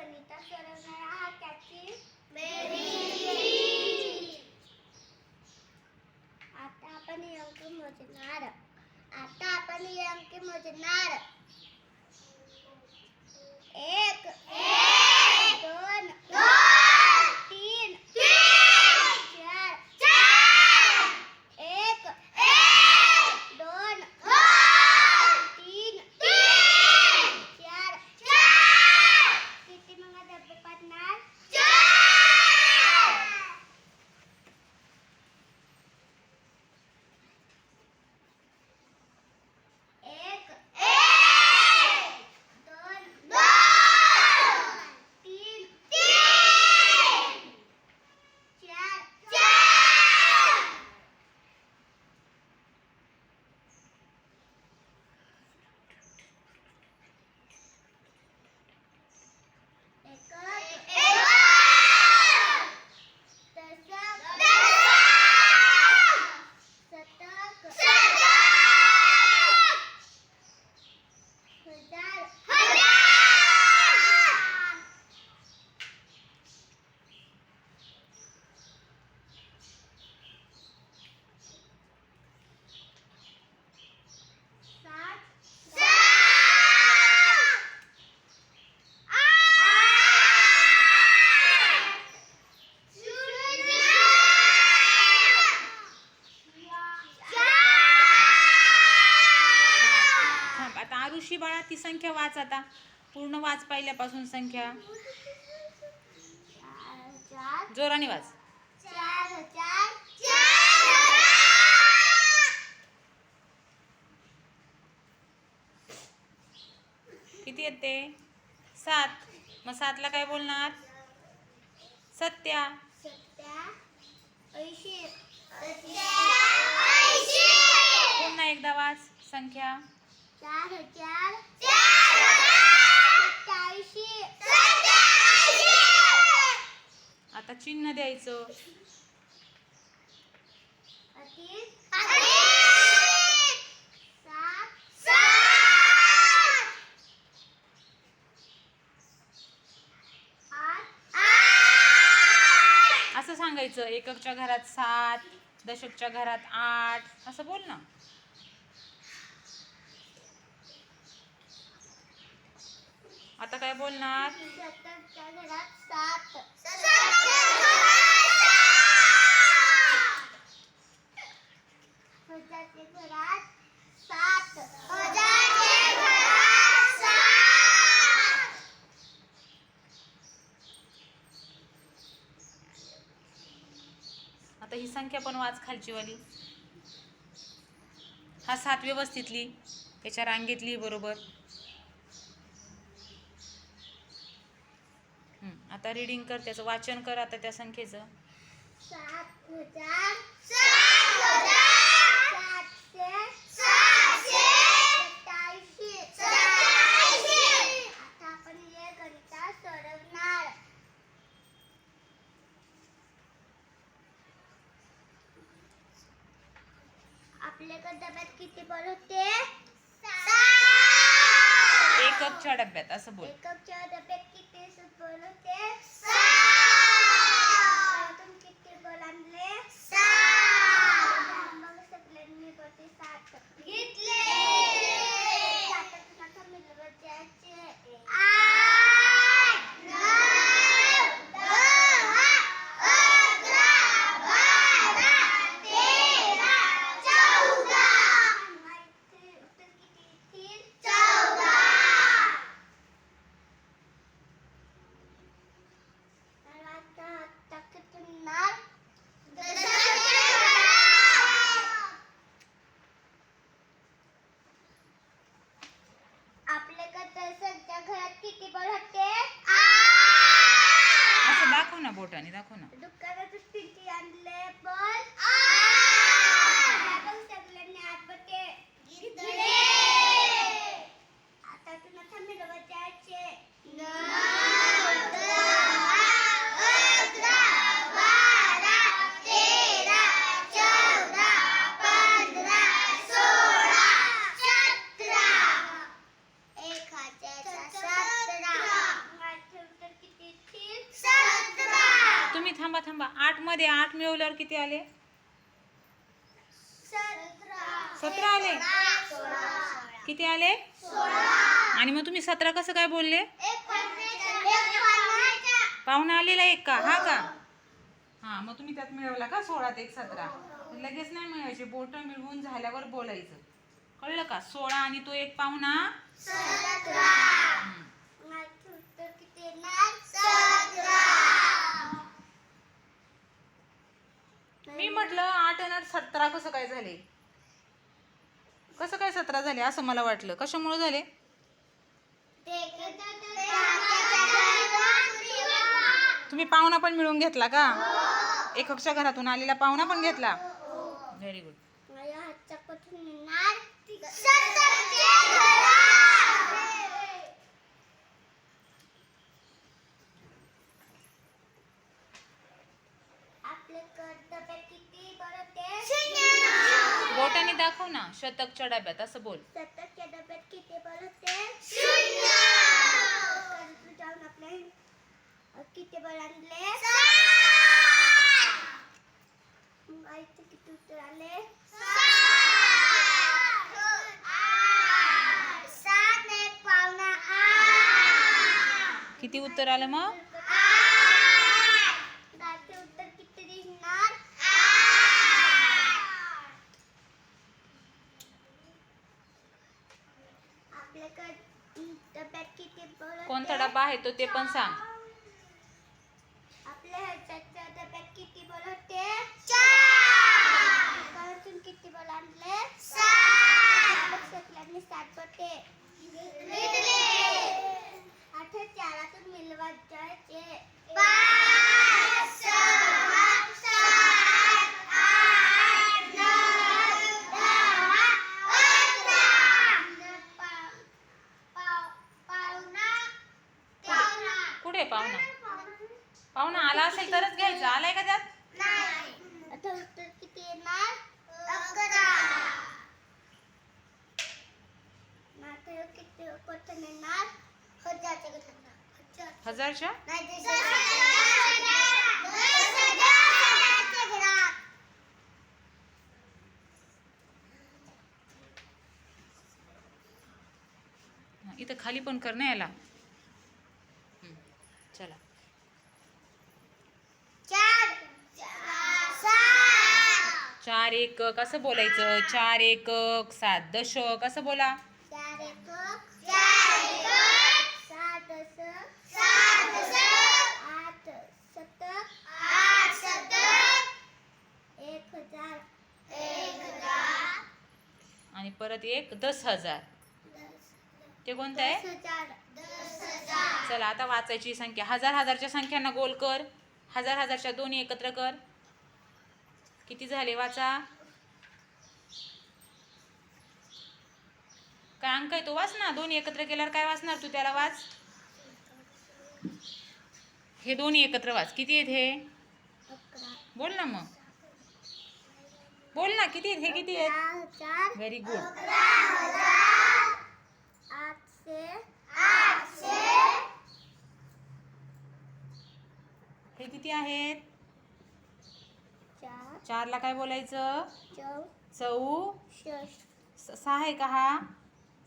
गणितात सोडवणारा हा त्याची आता आपण हे अंक मोजणार. आता आपण हे अंक मोजणार. एक दोन तीन चार एक दोन तीन चार किती मग डबे पडणार एक दोन तीन चार थांब आता आरुषी बाळा ती संख्या वाच आता. पूर्ण वाच पहिल्यापासून संख्या. जोराने वाच. किती येते सात. मग सातला काय बोलणार? सत्या. सत्या ऐंशी पुन्हा एकदा वाच. संख्या. चार हजार आता चिन्ह द्यायचं. असं सांगायचं. एककच्या घरात सात दशकच्या घरात आठ. असं बोल ना. आता काय बोलणार? सात आता ही संख्या पण वाच खालचीवाली. हा सात व्यवस्थितली. त्याच्या रांगेतली बरोबर. आता रिडिंग कर त्याचं वाचन कर आता त्या संख्येचं. आपल्याकडे डब्यात किती बॉल होते? एककच्या डब्यात असं बोल. एककच्या डब्यात किती बोलू होते त्यातून किती बोल आणले मग सगळ्यांनी होते सात घेतले सातातून आता मिळवत जायचे आठ नऊ दहा अकरा बारा तेरा चौदा उत्तर किती येतील चौदा तर आता आता किती मिळणार आपल्याकडे सध्या घरात किती बॉल होते असं दाखव ना बोटाने दाखव ना दुकानात किती आणले बॉल आपण सगळ्यांनी आतबटे आता तुला थांबेल बजायचे एक हजार सतरा उत्तर तुम्ही थांबा थांबा. आठमध्ये आठ मिळवल्यावर किती आले? सतरा आले. किती आले? आणि मग तुम्ही सतरा कसं काय बोलले? पाहुणा आलेला एक का? हा का? हा मग तुम्ही त्यात मिळवला का सोळा ते एक सतरा? लगेच नाही मिळायचे बोट मिळवून झाल्यावर बोलायचं. कळलं का? सोळा आणि तो एक पाहुणा? सतरा मी म्हटलं आठ आणि आठ सतरा कसं काय झाले? कसं काय सतरा झाले असं मला वाटलं. कशामुळे झाले? तुम्ही पाहुणा पण मिळून घेतला का? एककच्या घरातून आलेला पाहुणा पण घेतला? व्हेरी गुड दाखव ना शतकच्या डब्यात असं बोल. डब्यात किती शून्य! जाऊन आपले किती बरं आणले? मग आईचं किती उत्तर आले? किती उत्तर आलं मग दाते उत्तर किती दिसणार आपल्याकडे डब्यात किती बरं कोणता ते? डबा आहे तो ते पण सांग. आपल्या डब्यात किती बॉल होते? चार घरातून किती बॉल आणले? सात. लक्षातल्याने सात होते आठ चारातून मिलवा जायचे पाच सहा सात आठ नऊ दहा अकरा पावणा पावणा कुठे पाहुणा पाहुणा आला असेल तरच घ्यायचं. आलाय का त्यात? नाही. आता उत्तर किती येणार? अकरा. किती येणार? हजारच्या घरात हजार हजारच्या? नाही दस हजार दस हजारच्या घरात इथं खाली पण कर ना याला. चला चार सात चार एकक असं बोलायचं? चार एकक सात दशक असं बोला? चार एक चार एक सात दशक सात दशक आठ शतक आठ शतक एक हजार एक हजार. आणि परत एक दस हजार. ते कोणतं आहे? चला आता वाचायची संख्या. हजार हजारच्या संख्यांना गोल कर. हजार हजारच्या दोन्ही एकत्र कर. किती झाले? वाचा. काय अंक आहे तो? वाच ना. दोन्ही एकत्र केल्यावर काय वाचणार तू त्याला? वाच. हे दोन्ही एकत्र वाच. किती आहेत हे? बोल ना मग. बोल ना. किती आहेत? हे किती आहेत? व्हेरी गुड हे किती आहेत? चारला काय बोलायचं? चौ. सहा आहे का हा?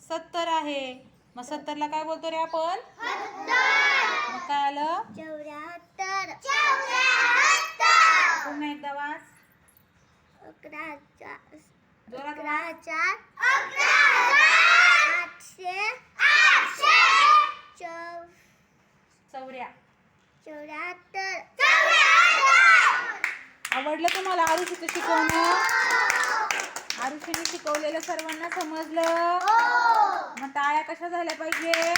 सत्तर आहे. मग सत्तरला काय बोलतो रे आपण? मग काय आलं? पुन्हा एकदा वाच. जोरात अकरा वाच चौऱ्या. चौऱ्याहत्तर. आवडलं तुम्हाला आरुषीचं शिकवणं? आरुषीने शिकवलेलं सर्वांना समजलं. मग टाळ्या कशा झाल्या पाहिजे?